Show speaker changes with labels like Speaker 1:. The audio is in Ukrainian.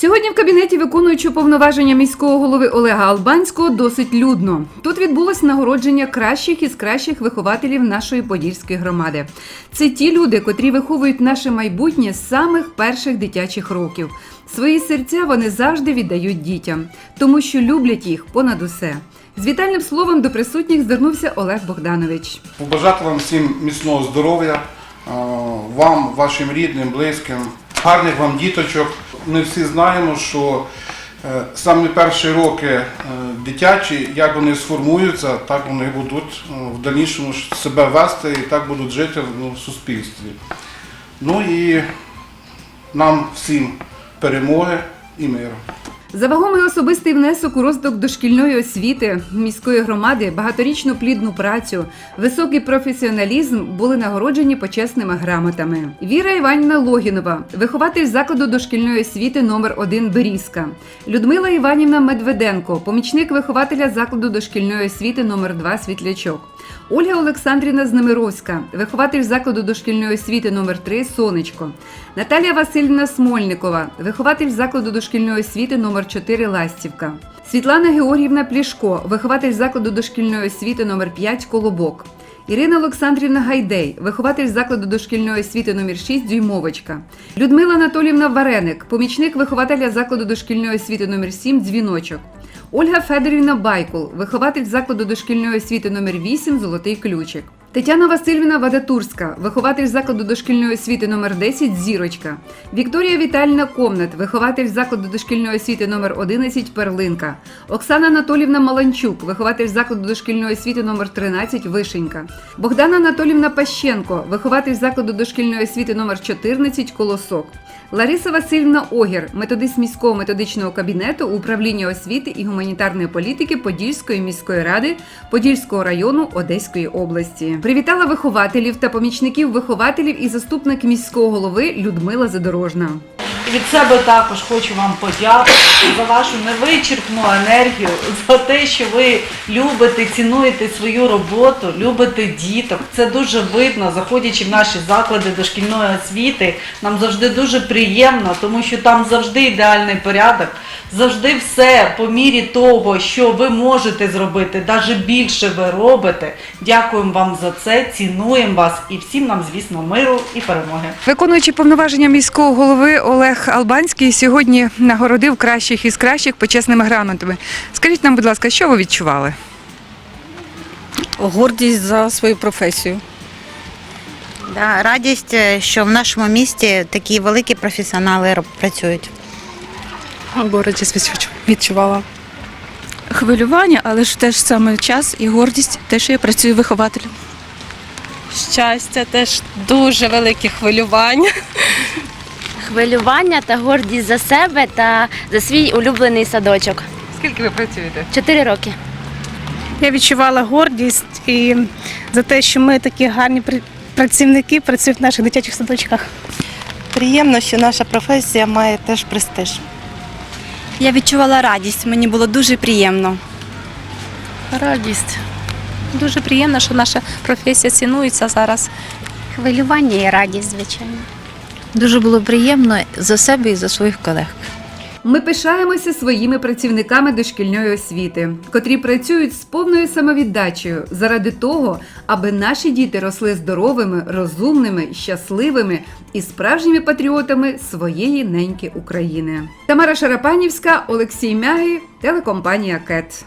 Speaker 1: Сьогодні в кабінеті виконуючого повноваження міського голови Олега Албанського досить людно. Тут відбулось нагородження кращих із кращих вихователів нашої подільської громади. Це ті люди, котрі виховують наше майбутнє з самих перших дитячих років. Свої серця вони завжди віддають дітям, тому що люблять їх понад усе. З вітальним словом до присутніх звернувся Олег Богданович.
Speaker 2: Побажати вам всім міцного здоров'я, е, вам, вашим рідним, близьким, гарних вам діточок. Ми всі знаємо, що саме самі перші роки е, дитячі, як вони сформуються, так вони будуть е, в дальнішому себе вести і так будуть жити ну, в суспільстві. Ну і нам всім перемоги і миру.
Speaker 1: За вагомий особистий внесок у розвиток дошкільної освіти міської громади, багаторічну плідну працю, високий професіоналізм були нагороджені почесними грамотами. Віра Іванівна Логінова, вихователь закладу дошкільної освіти номер 1 Берізка. Людмила Іванівна Медведенко, помічник вихователя закладу дошкільної освіти номер 2 Світлячок. Ольга Олександрівна Знамировська, вихователь закладу дошкільної освіти номер 3 Сонечко. Наталія Васильівна Смольникова, вихователь закладу дошкільної освіти номер 4 Ластівка. Світлана Георгіївна Плішко, вихователь закладу дошкільної освіти номер 5 Колобок. Ірина Олександрівна Гайдей, вихователь закладу дошкільної освіти номер 6 Дюймовочка. Людмила Анатолівна Вареник, помічник вихователя закладу дошкільної освіти номер 7 Дзвіночок. Ольга Федорівна Байкул, вихователь закладу дошкільної освіти номер 8 Золотий ключик. Тетяна Васильівна Вадатурська, вихователь закладу дошкільної освіти номер 10 Зірочка. Вікторія Віталіна Комнат, вихователь закладу дошкільної освіти номер 11 Перлинка. Оксана Анатолівна Маланчук, вихователь закладу дошкільної освіти номер 13 Вишенька. Богдана Анатолівна Пащенко, вихователь закладу дошкільної освіти номер 14 Колосок. Лариса Васильівна Огір, методист міського методичного кабінету управління освіти і гуманітарної політики Подільської міської ради Подільського району Одеської області. Привітала вихователів та помічників вихователів і заступник міського голови Людмила Задорожна.
Speaker 3: Від себе також хочу вам подякувати за вашу невичерпну енергію, за те, що ви любите, цінуєте свою роботу, любите діток. Це дуже видно, заходячи в наші заклади дошкільної освіти. Нам завжди дуже приємно, тому що там завжди ідеальний порядок, завжди все по мірі того, що ви можете зробити, навіть більше ви робите. Дякуємо вам за це, цінуємо вас і всім нам, звісно, миру і перемоги.
Speaker 1: Виконуючи повноваження міського голови Олег Албанський сьогодні нагородив кращих із кращих почесними грамотами. Скажіть нам, будь ласка, що ви відчували?
Speaker 4: гордість за свою професію.
Speaker 5: Да, радість, е, що в нашому місті такі великі професіонали працюють.
Speaker 4: Гордість відчувала. Хвилювання, але ж теж саме час і гордість, те, що я працюю вихователем.
Speaker 6: щастя, теж дуже велике хвилювання.
Speaker 7: Хвилювання та гордість за себе та за свій улюблений садочок.
Speaker 1: Скільки ви працюєте?
Speaker 7: Чотири роки.
Speaker 8: Я відчувала гордість і за те, що ми такі гарні працівники працюють в наших дитячих садочках.
Speaker 6: Приємно, що наша професія має теж престиж.
Speaker 4: Я відчувала радість, мені було дуже приємно.
Speaker 6: Радість. Дуже приємно, що наша професія цінується зараз.
Speaker 7: Хвилювання і радість, звичайно.
Speaker 9: Дуже було приємно за себе і за своїх колег.
Speaker 1: Ми пишаємося своїми працівниками дошкільної освіти, котрі працюють з повною самовіддачею заради того, аби наші діти росли здоровими, розумними, щасливими і справжніми патріотами своєї неньки України. Тамара Шарапанівська, Олексій Мяги, телекомпанія КЕТ.